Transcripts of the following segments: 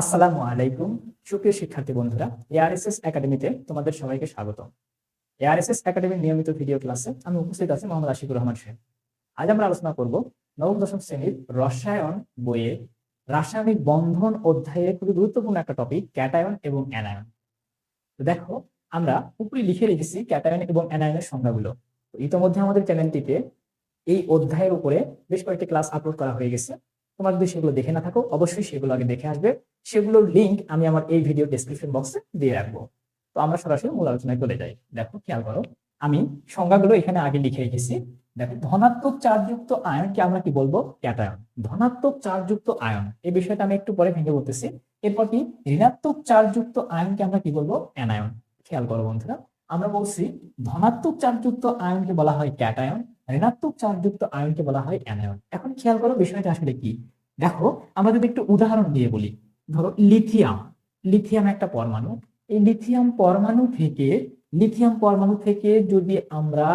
আসসালামু আলাইকুম। সুপ্রিয় শিক্ষার্থী বন্ধুরা এআরএসএস একাডেমিতে তোমাদের সবাইকে স্বাগত এআরএসএস একাডেমির নিয়মিত ভিডিও ক্লাসে আমি উপস্থিত আছি মোহাম্মদ আশিকুর রহমান সাহেব। আজ আমরা আলোচনা করব নবম, দশম শ্রেণির রসায়ন বইয়ে রাসায়নিক বন্ধন অধ্যায়ে খুবই গুরুত্বপূর্ণ একটা টপিক ক্যাটায়ন এবং অ্যানায়ন। তো দেখো, আমরা উপরে লিখে রেখেছি ক্যাটায়ন এবং অ্যানায়নের সংজ্ঞাগুলো। ইতোমধ্যে আমাদের চ্যানেলটিতে এই অধ্যায়ের উপরে বেশ কয়েকটি ক্লাস আপলোড করা হয়ে গেছে। তোমরা যদি সেগুলো দেখে না থাকো, অবশ্যই সেগুলো আগে দেখে আসবে। সেগুলোর লিংক আমি আমার এই ভিডিও ডেসক্রিপশন বক্সে দিয়ে রাখব। তো আমরা সরাসরি মূল আলোচনায় চলে যাই। দেখো, খেয়াল করো, আমি সংজ্ঞাগুলো এখানে আগে লিখে রেখেছি। দেখো, ধনাত্মক চার্জযুক্ত আয়নকে আমরা কি বলব? ক্যাটায়ন। ধনাত্মক চার্জযুক্ত আয়ন। এই বিষয়টা আমি একটু পরে ভেঙে বলতেছি। এরপর কি? ঋণাত্মক চার্জযুক্ত আয়নকে আমরা কি বলব? অ্যানায়ন। খেয়াল করো বন্ধুরা, আমরা বলছি ধনাত্মক চার্জযুক্ত আয়নকে বলা হয় ক্যাটায়ন। ঋণাত্মক চার্জযুক্ত আয়নকে বলা হয় অ্যানায়ন। এখন খেয়াল করো বিষয়টা আসলে কি? দেখো, আমরা যদি একটু উদাহরণ দিয়ে বলি, ধরো লিথিয়াম। লিথিয়াম একটা পরমাণু। এই লিথিয়াম পরমাণু থেকে, লিথিয়াম পরমাণু থেকে যদি আমরা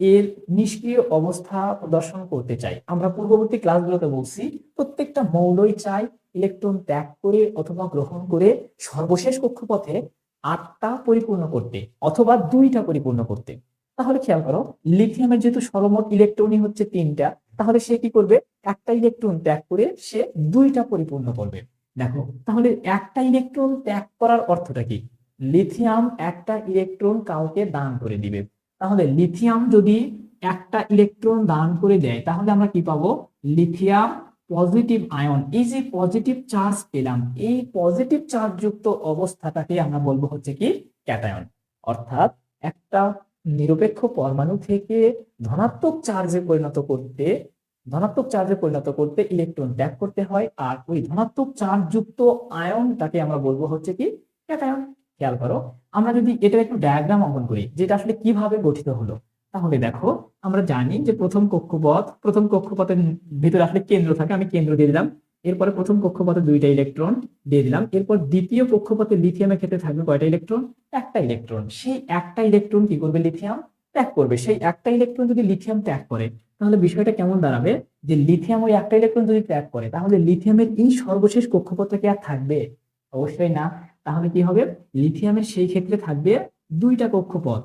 এর নিষ্ক্রিয় অবস্থা প্রদর্শন করতে চাই, আমরা পূর্ববর্তী ক্লাসগুলোতে বলছি, প্রত্যেকটা মৌলই চাই ইলেকট্রন ত্যাগ করে অথবা গ্রহণ করে সর্বশেষ কক্ষপথে আটটা পরিপূর্ণ করতে, অথবা দুইটা পরিপূর্ণ করতে। তাহলে খেয়াল করো লিথিয়ামের যেহেতু সর্বমোট ইলেকট্রনই হচ্ছে তিনটা, তাহলে সে কি করবে? একটা ইলেকট্রন ত্যাগ করে সে দুইটা পরিপূর্ণ করবে। দেখো, তাহলে একটা ইলেকট্রন ত্যাগ করার অর্থটা কি? লিথিয়াম একটা ইলেকট্রন কাউকে দান করে দিবে। তাহলে লিথিয়াম যদি একটা ইলেকট্রন দান করে দেয়, তাহলে আমরা কি পাবো? লিথিয়াম পজিটিভ আয়ন এই যে পজিটিভ চার্জ পেলাম, এই পজিটিভ চার্জ যুক্ত অবস্থাটাকে আমরা বলব হচ্ছে কি? ক্যাটায়ন অর্থাৎ একটা নিরপেক্ষ পরমাণু থেকে ধনাত্মক চার্জে পরিণত করতে, ধনাত্মক চার্জে পরিণত করতে ইলেকট্রন ত্যাগ করতে হয়। আর ওই ধনাত্মক চার্জযুক্ত আয়নটাকে আমরা বলব হচ্ছে কি ক্যাটায়ন খেয়াল করো, আমরা যদি এটা একটু ডায়াগ্রাম অঙ্কন করি, যেটা আসলে কীভাবে গঠিত হলো, তাহলে দেখো, আমরা জানি যে প্রথম কক্ষপথ, প্রথম কক্ষপথের ভিতরে আসলে কেন্দ্র থাকে, আমি কেন্দ্র দিয়ে দিলাম। এরপরে প্রথম কক্ষপথে দুইটা ইলেকট্রন দিয়ে দিলাম। এরপর দ্বিতীয় কক্ষপথে লিথিয়ামের ক্ষেত্রে থাকবে কয়টা ইলেকট্রন একটা ইলেকট্রন সেই একটা ইলেকট্রন কি করবে? লিথিয়াম ত্যাগ করবে। সেই একটা ইলেকট্রন যদি লিথিয়াম ত্যাগ করে, তাহলে বিষয়টা কেমন দাঁড়াবে? যে লিথিয়াম ওই একটা ইলেকট্রন যদি ত্যাগ করে, তাহলে লিথিয়ামের এই সর্বশেষ কক্ষপথে কি আর থাকবে? অবশ্যই না। তাহলে কি হবে? লিথিয়ামের সেই ক্ষেত্রে থাকবে দুইটা কক্ষপথ।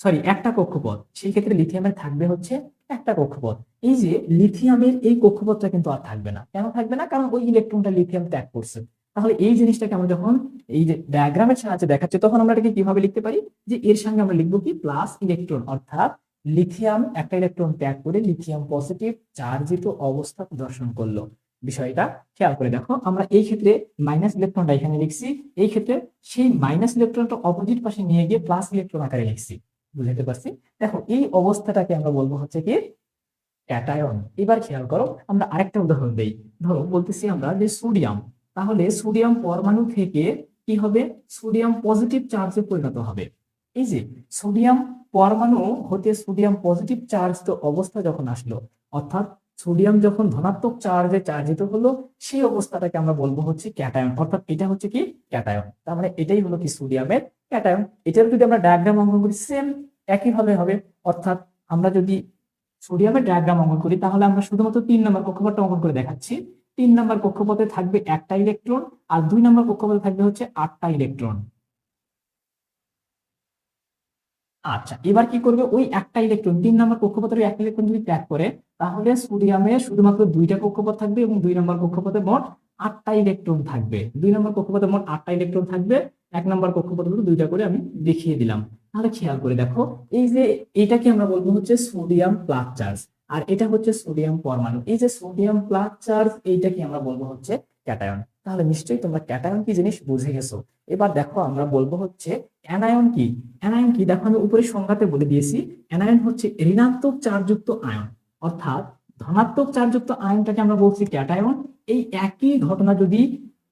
সরি একটা কক্ষপথ। সেই ক্ষেত্রে লিথিয়ামের থাকবে হচ্ছে একটা কক্ষপথ। এই যে লিথিয়ামের এই কক্ষপথটা কিন্তু আর থাকবে না। কেন থাকবে না? কারণ ওই ইলেকট্রনটা লিথিয়াম ত্যাগ করছে। তাহলে এই জিনিসটাকে আমরা যখন এই যে ডায়াগ্রামের সাহায্যে দেখাচ্ছে, তখন আমরা এটাকে কীভাবে লিখতে পারি? যে এর সঙ্গে আমরা লিখব কি? প্লাস ইলেকট্রন অর্থাৎ লিথিয়াম একটা ইলেকট্রন ত্যাগ করে লিথিয়াম পজিটিভ চার্জিত অবস্থা প্রদর্শন করল। বিষয়টা খেয়াল করে দেখো, আমরা এই ক্ষেত্রে মাইনাস ইলেকট্রনটা এখানে লিখছি, এই ক্ষেত্রে সেই মাইনাস ইলেকট্রনটা অপোজিট পাশে নিয়ে গিয়ে প্লাস ইলেকট্রন আকারে লিখছি। বুঝতে পারছি? দেখো, এই অবস্থাটাকে আমরা বলব হচ্ছে কি? ক্যাটায়ন এবার খেয়াল করো, আমরা আরেকটা উদাহরণ দেই। ধরো, বলতেছি আমরা যে সোডিয়াম তাহলে সোডিয়াম পরমাণু থেকে কি হবে? সোডিয়াম পজিটিভ চার্জে পরিণত হবে। এই যে সোডিয়াম পরমাণু হতে সোডিয়াম পজিটিভ চার্জ তো অবস্থা যখন আসলো, অর্থাৎ সোডিয়াম যখন ধনাত্মক চার্জে চার্জিত হলো, সেই অবস্থাটাকে আমরা বলব হচ্ছে ক্যাটায়ন। অর্থাৎ এটা হচ্ছে কি? ক্যাটায়ন। তার মানে এটাই হলো কি সোডিয়ামের ক্যাটায়ন। এটার যদি আমরা ডায়াগ্রাম অঙ্কন করি, সেম একইভাবে হবে। অর্থাৎ আমরা যদি সোডিয়ামের ডায়াগ্রাম অঙ্কন করি, তাহলে আমরা শুধুমাত্র তিন নম্বর কক্ষপথটা অঙ্কন করে দেখাচ্ছি। তিন নম্বর কক্ষপথে থাকবে একটা ইলেকট্রন আর দুই নম্বর কক্ষপথে থাকবে হচ্ছে আটটা ইলেকট্রন। আচ্ছা এবার কি করবে? ওই একটা ইলেকট্রন, তিন নম্বর কক্ষপথের ওই একটা ইলেকট্রন যদি ত্যাগ করে, তাহলে সোডিয়ামে শুধুমাত্র দুইটা কক্ষপথ থাকবে এবং দুই নম্বর কক্ষপথে মোট আটটা ইলেকট্রন থাকবে। দুই নম্বর কক্ষপথে মোট আটটা ইলেকট্রন থাকবে, এক নম্বর কক্ষপথে দুইটা করে আমি দেখিয়ে দিলাম। তাহলে খেয়াল করে দেখো, এই যে এইটাকে আমরা বলব হচ্ছে সোডিয়াম প্লাস চার্জ আর এটা হচ্ছে সোডিয়াম পরমাণু। এই যে সোডিয়াম প্লাস চার্জ এইটাকে আমরা বলব হচ্ছে ক্যাটায়ন তাহলে নিশ্চয়ই তোমরা ক্যাটায়ন কি জিনিস বুঝে গেছো। এবার দেখো আমরা বলব হচ্ছে অ্যানায়ন কি। অ্যানায়ন কি? দেখো আমি উপরে সংজ্ঞাতে বলে দিয়েছি অ্যানায়ন হচ্ছে ঋণাত্মক চার্জযুক্ত আয়ন অর্থাৎ ধনাত্মক চার্জযুক্ত আয়নটাকে আমরা বলছি ক্যাটায়ন এই একই ঘটনা যদি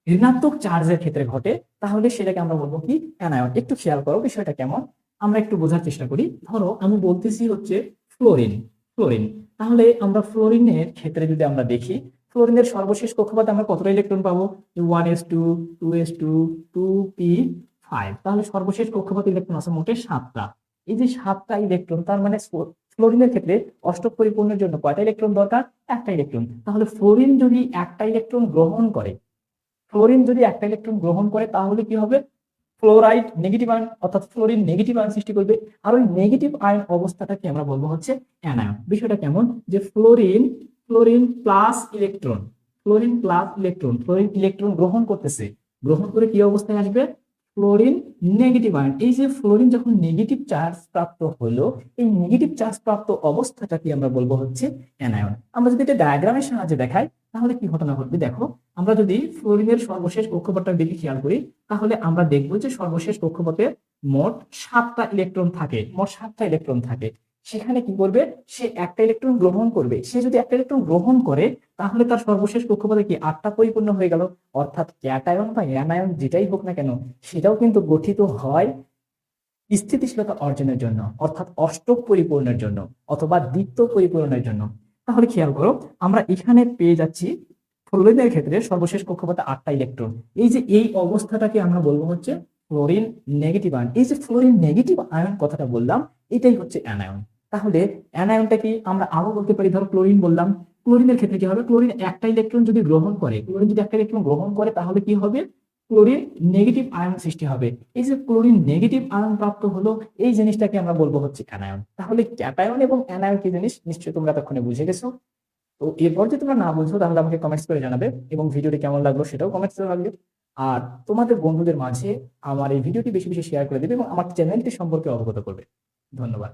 ঋণাত্মক চার্জের ক্ষেত্রে ঘটে, তাহলে সেটাকে আমরা বলব কি? অ্যানায়ন একটু খেয়াল করো বিষয়টা কেমন। আমরা একটু বোঝার চেষ্টা করি। ধরো আমি বলতেছি হচ্ছে ফ্লোরিন ফ্লোরিন তাহলে আমরা ফ্লোরিনের ক্ষেত্রে যদি আমরা দেখি, ফ্লোরিনের সর্বশেষ কক্ষপথে আমরা কতটা ইলেকট্রন পাবো? One s two two s two two p five তাহলে সর্বশেষ কক্ষপথ ইলেকট্রন আছে মোটে সাতটা। এই যে সাতটা ইলেকট্রন তার মানে ফ্লোরিনের ক্ষেত্রে অষ্টক পরিপূর্ণের জন্য কয়টা ইলেকট্রন দরকার? একটা ইলেকট্রন তাহলে ফ্লোরিন যদি একটা ইলেকট্রন গ্রহণ করে, ফ্লোরিন যদি একটা ইলেকট্রন গ্রহণ করে, তাহলে কি হবে? ফ্লোরাইড নেগেটিভ আয়ন, অর্থাৎ ফ্লোরিন নেগেটিভ আয়ন সৃষ্টি করবে। আর ওই নেগেটিভ আয়ন অবস্থাটাকে আমরা বলব হচ্ছে অ্যানায়ন। বিষয়টা কেমন? যে fluorine fluorine plus electron, fluorine plus electron, fluorine electron গ্রহণ করতেছে। গ্রহণ করে কি অবস্থায় আসবে? Fluorine negative ion. এই যে ফ্লোরিন যখন নেগেটিভ চার্জ প্রাপ্ত হলো, এই নেগেটিভ চার্জ প্রাপ্ত অবস্থাটাকে আমরা বলব হচ্ছে অ্যানায়ন। আমরা যদি এটা ডায়াগ্রামের সাহায্যে দেখাই তাহলে কি ঘটনা ঘটবে? দেখো, আমরা যদি ফ্লোরিনের সর্বশেষ কক্ষপথটার দিকে খেয়াল করি, তাহলে আমরা দেখব যে সর্বশেষ কক্ষপথে মোট সাতটা ইলেকট্রন থাকে, মোট সাতটা ইলেকট্রন থাকে। সেখানে কি করবে? সে একটা ইলেকট্রন গ্রহণ করবে। সে যদি একটা ইলেকট্রন গ্রহণ করে, তাহলে তার সর্বশেষ কক্ষপথে কি আটটা পরিপূর্ণ হয়ে গেল? অর্থাৎ ক্যাটায়ন বা অ্যানায়ন যেটাই হোক না কেন, সেটাও কিন্তু গঠিত হয় স্থিতিশীলতা অর্জনের জন্য, অর্থাৎ অষ্টক পরিপূর্ণের জন্য অথবা দ্বিত্ব পরিপূরণের জন্য। তাহলে খেয়াল করো, আমরা এখানে পেয়ে যাচ্ছি ফ্লোরিনের ক্ষেত্রে সর্বশেষ কক্ষপথে আটটা ইলেকট্রন। এই যে এই অবস্থাটাকে আমরা বলব হচ্ছে ফ্লোরিন নেগেটিভ আয়ন। এই যে ফ্লোরিন নেগেটিভ আয়ন কথাটা বললাম, এটাই হচ্ছে অ্যানায়ন। তাহলে অ্যানায়নটা কি আমরা আরও বলতে পারি? ধরো ক্লোরিন বললাম। ক্লোরিনের ক্ষেত্রে কি হবে? ক্লোরিন একটা ইলেকট্রন যদি গ্রহণ করে, ক্লোরিন যদি একটা ইলেকট্রন গ্রহণ করে, তাহলে কি হবে? ক্লোরিন নেগেটিভ আয়ন সৃষ্টি হবে। এই যে ক্লোরিন নেগেটিভ আয়ন প্রাপ্ত হলো, এই জিনিসটাকে আমরা বলব হচ্ছে অ্যানায়ন তাহলে ক্যাটায়ন এবং অ্যানায়ন কি জিনিস? নিশ্চয়ই তোমরা তখনই বুঝে গেছো। তো এরপর যদি তোমরা না বুঝো, তাহলে আমাকে কমেন্টস করে জানাবে এবং ভিডিওটি কেমন লাগল সেটাও কমেন্টস করে রাখবে আর তোমাদের বন্ধুদের মাঝে আমার এই ভিডিওটি বেশি বেশি শেয়ার করে দেবে এবং আমার চ্যানেলটি সম্পর্কে অবগত করবে। ধন্যবাদ।